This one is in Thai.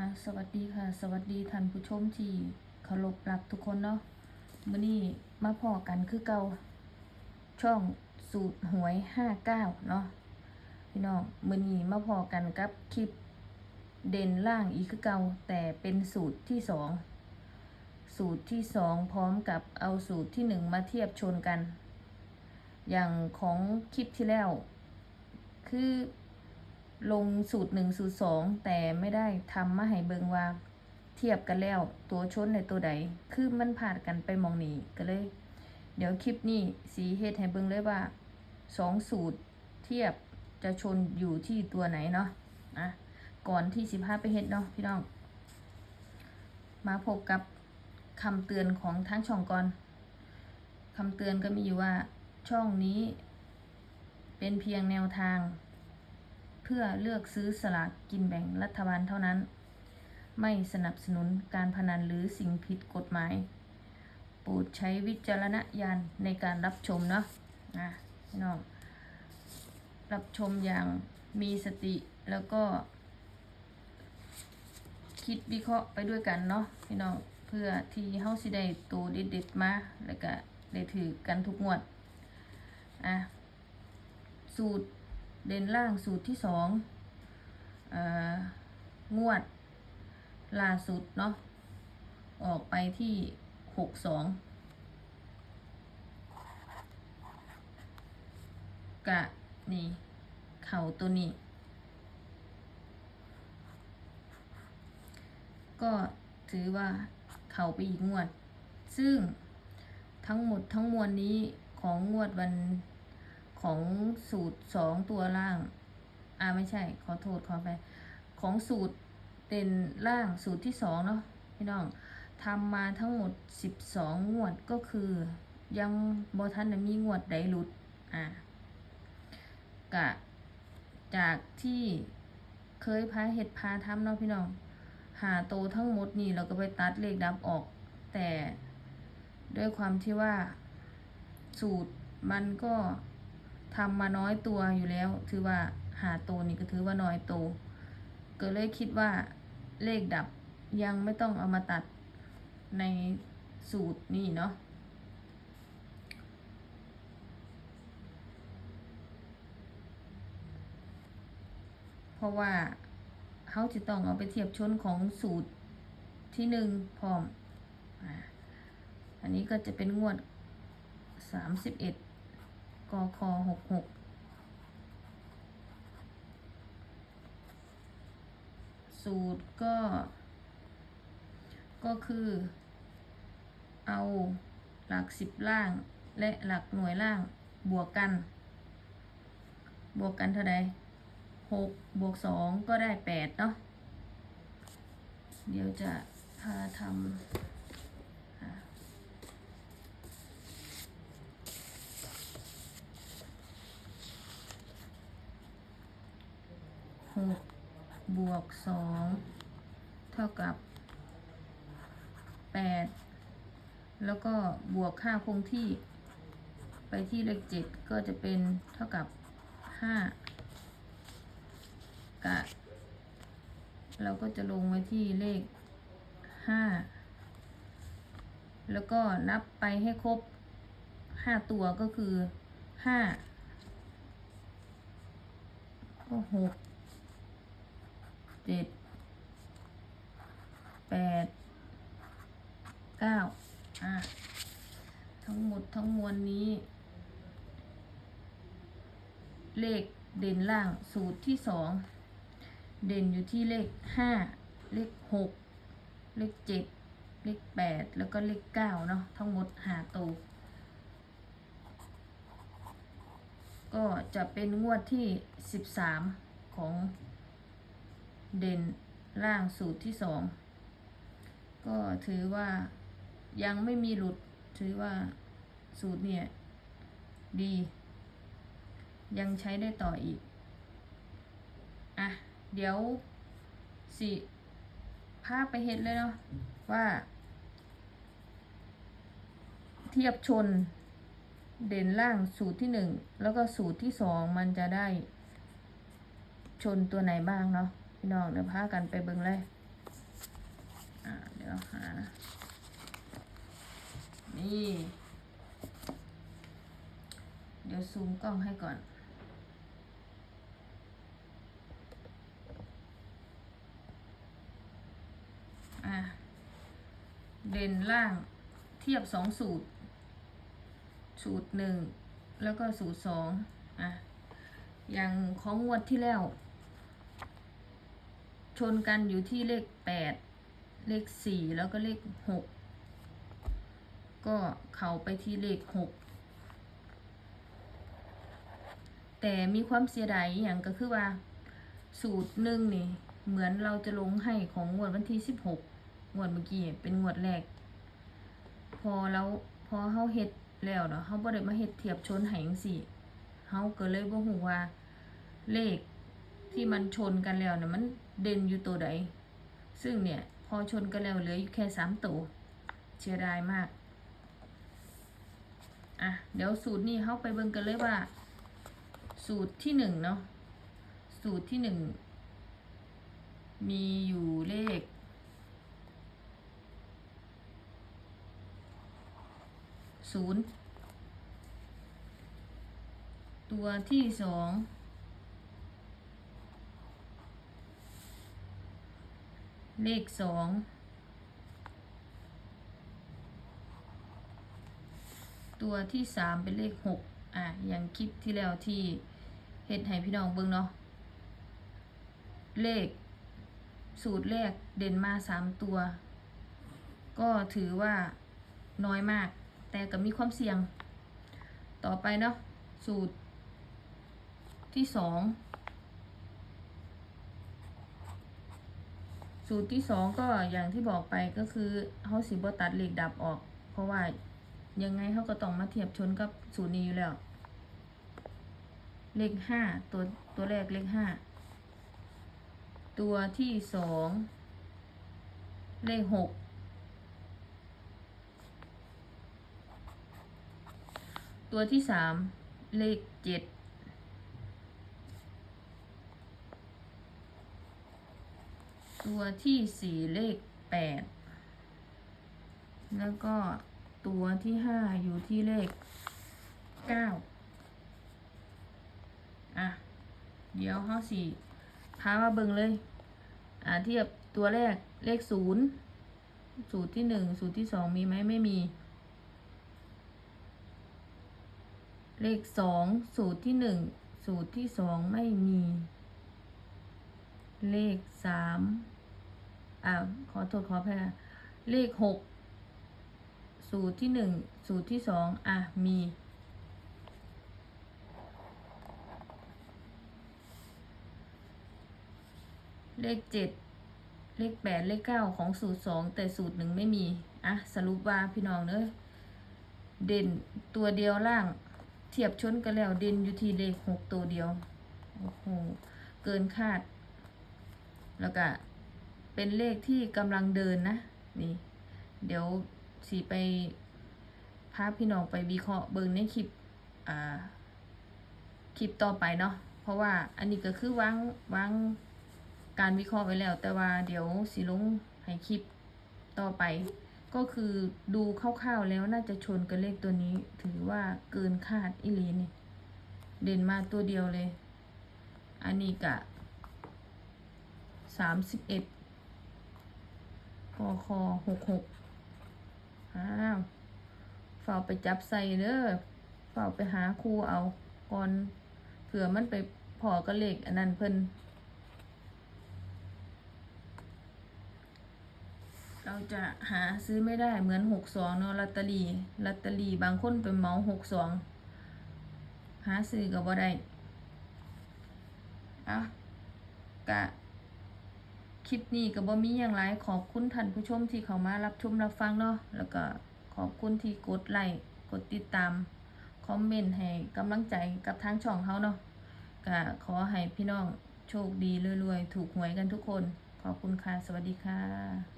อะสวัสดีค่ะ สวัสดีท่านผู้ชมที่เคารพรักทุกคนเนาะมื้อนี้มาพอกันคือเก่าช่องสูตรหวยห้าเก้าเนาะพี่น้องมื้อนี้มาพอกันกับคลิปเด่นล่างอีกคือเก่าแต่เป็นสูตรที่สองสูตรที่สองพร้อมกับเอาสูตรที่หนึ่งมาเทียบชนกัน อย่างของคลิปที่แล้ว คือ ลงสูตรหนึ่งสูตรสองแต่ไม่ได้ทำมาให้เบิงว่าเทียบกันแล้ว ตัวชนในตัวใด คือมันผ่านกันไปมองนี้ก็เลย เดี๋ยวคลิปนี้สีเฮ็ดให้เบิงเลยว่าสองสูตรเทียบจะชนอยู่ที่ตัวไหนเนาะอะก่อนที่สิบห้าไปเฮ็ดเนาะพี่น้อง มาพบกับคำเตือนของทั้งช่องก่อนคำเตือนก็มีอยู่ว่าช่องนี้ เป็นเพียงแนวทาง พื่อเลือกซื้อสลากกินแบ่งรัฐบาลเท่านั้น ไม่สนับสนุนการพนันหรือสิ่งผิดกฎหมาย โปรดใช้วิจารณญาณในการรับชมเนาะนะพี่น้องรับชมอย่างมีสติแล้วก็ คิดวิเคราะห์ไปด้วยกันเนาะพี่น้องเพื่อที่เฮาสิได้ตัวเด็ดๆมาแล้วก็ได้ถือกันทุกงวดอะสูตร เด่นล่างสูตรที่สองเอ่องวดล่าสุดเนาะออกไปที่หกสองกะนี่ เข่าตัวนี้ ก็ถือว่าเข่าไปอีกงวด ซึ่งทั้งหมดทั้งมวลนี้ของงวดวัน ของสูตรสองตัวล่าง อ่าไม่ใช่ ขอโทษขอไปของสูตรเด่นล่างสูตรที่สองเนาะพี่น้องทำมาทั้งหมดสิบสองงวดก็คือ ยังบอทันมีงวดใดหลุด อ่ากะ จากที่เคยพาเห็ดพาทำเนาะพี่น้อง หาโตทั้งหมดนี่เราก็ไปตัดเลขดับออก แต่ด้วยความที่ว่าสูตรมันก็ ทำมาน้อยตัวอยู่แล้ว ถือว่าหาโตวนี่ก็ถือว่าน้อยโตวก็เลยคิดว่าเลขดับยังไม่ต้องเอามาตัดในสูตรนี่เนาะเพราะว่าเขาจะต้องเอาไปเทียบชนของสูตรที่หนึ่งพร้อม อันนี้ก็จะเป็นงวดสามสิบเอ็ด กคหกหกสูตรก็ ก็คือ เอาหลักสิบล่าง และหลักหน่วยล่าง บวกกัน บวกกันเท่าใดหกบวกสองก็ได้แปดเนาะ เดี๋ยวจะพาทำ หกบวกสองเท่ากับแปดแล้วก็บวกค่าคงที่ ไปที่เลขเจ็ดก็จะเป็นเท่ากับห้ากะเราก็จะลงไว้ที่เลขห้าแล้วก็นับไปให้ครบห้าตัวก็คือห้าก็หก เจ็ดแปดเก้าอะ ทั้งหมดทั้งมวลนี้ เลขเด่นล่างสูตรที่สองเด่นอยู่ที่เลขห้าเลขหกเลขเจ็ดเลขแปดแล้วก็เลขเก้าเนาะทั้งหมดหาตัวก็จะเป็นงวดที่สิบสามของ เด่นล่างสูตรที่สองก็ถือว่ายังไม่มีหลุดถือว่าสูตรเนี่ย ดี ยังใช้ได้ต่ออีก อะ เดี๋ยวสิพาพไปเฮ็ดเลยเนาะว่า เทียบชนเด่นล่างสูตรที่หนึ่งแล้วก็สูตรที่สองมันจะได้ชนตัวไหนบ้างเนาะ พี่น้องเดี๋ยวพากันไปเบิ่งเลยอ่าเดี๋ยวหานี่ เดี๋ยวซูมกล้องให้ก่อน อะเด่นล่างเทียบสองสูตร สูตรหนึ่งแล้วก็สูตรสองอะอย่างของงวดที่แล้ว ชนกันอยู่ที่เลขแปดเลขสี่แล้วก็เลขหกก็เขาไปที่เลขหกแต่มีความเสียดายอย่างก็คือว่า สูตรหนึ่งนี่ เหมือนเราจะลงให้ของงวดวันที่สิบหกงวดเมื่อกี้เป็นงวดแรก พอแล้วพอเฮาเฮ็ดแล้วเนาะเฮาบ่ได้มาเฮ็ดเทียบชนให้จังซี่เฮาก็เลยบ่ฮู้ว่าเลขที่มันชนกันแล้วเนี่ยมัน เด่นอยู่ตัวใด ซึ่งเนี่ยพอชนกันแล้วเหลืออยู่แค่สามตัวเสียดายมาก อะ เดี๋ยวสูตรนี้เฮาไปเบิ่งกันเลยว่า สูตรที่หนึ่งเนาะ สูตรที่หนึ่งมีอยู่เลขศูนย์ตัวที่สอง เลขสองตัวที่สามเป็นเลขหกอะ อย่างคลิปที่แล้วที่เฮ็ดให้พี่น้องเบิ่งเนาะ เลข สูตรแรกเด่นมาสามตัว ก็ถือว่าน้อยมาก แต่ก็มีความเสี่ยง ต่อไปเนาะ สูตรที่สอง สูตรที่สองก็อย่างที่บอกไปก็คือเขาสิบตัดเหล็กดับออก เพราะว่ายังไงเขาก็ต้องมาเทียบชนกับสูตรนี้อยู่แล้วเลขห้าตัวตัวแรกเลขห้าตัวที่สองเลขหกตัวที่สามเลขเจ็ด ตัวที่สี่เลขแปดแล้วก็ตัวที่ห้าอยู่ที่เลขเก้าอะ เดี๋ยวเขาสี่พามาเบิ่งเลย อ่าเทียบตัวแรกเลขศูนย์สูตรที่หนึ่งสูตรที่สองมีไหมไม่มี เลขสองสูตรที่หนึ่งสูตรที่สองไม่มี เลขสาม อ่าขอโทษขอแพ้เลขหกสูตรที่หนึ่งสูตรที่สองอะ มี เลขเจ็ดเลขแปดเลขเก้าของสูตรสองแต่สูตรหนึ่งไม่มี อะ สรุปว่าพี่น้องเนอะเด่นตัวเดียวล่าง เทียบชนกันแล้วเด่นอยู่ที่เลขหกตัวเดียว โอ้โห เกินคาด แล้วก็ เป็นเลขที่กำลังเดินนะ นี่ เดี๋ยวสีไปพาพี่น้องไปวิเคราะห์เบิ่งในคลิปอ่าคลิปต่อไปเนาะเพราะว่าอันนี้ก็คือวางวางการวิเคราะห์ไว้แล้ว แต่ว่าเดี๋ยวสิลงให้คลิปต่อไป ก็คือดูคร่าวๆแล้วน่าจะชนกับเลขตัวนี้ ถือว่าเกินคาดอิลีนี่เด่นมาตัวเดียวเลย อันนี้กะสามสิบเอ็ด คอคอหกหกอ้าวฝ่าไปจับใส่เด้อฝ่าไปหาครูเอาก่อนเผื่อมันไปพอกับเลขอันนั้นเพิ่นเราจะหาซื้อไม่ได้เหมือนหกสองเนาะลอตเตอรี่ลอตเตอรี่บางคนเป็นเหมาหกสองหาซื้อก็บ่ได้อะกะ คลิปนี้ก็บ่มีอย่างไรขอบคุณท่านผู้ชมที่เข้ามารับชมรับฟังเนาะแล้วก็ขอบคุณที่กดไลค์กดติดตามคอมเมนต์ให้กำลังใจกับทางช่องเขาเนาะก็ขอให้พี่น้องโชคดีรวยๆ ถูกหวยกันทุกคน ขอบคุณค่ะ สวัสดีค่ะ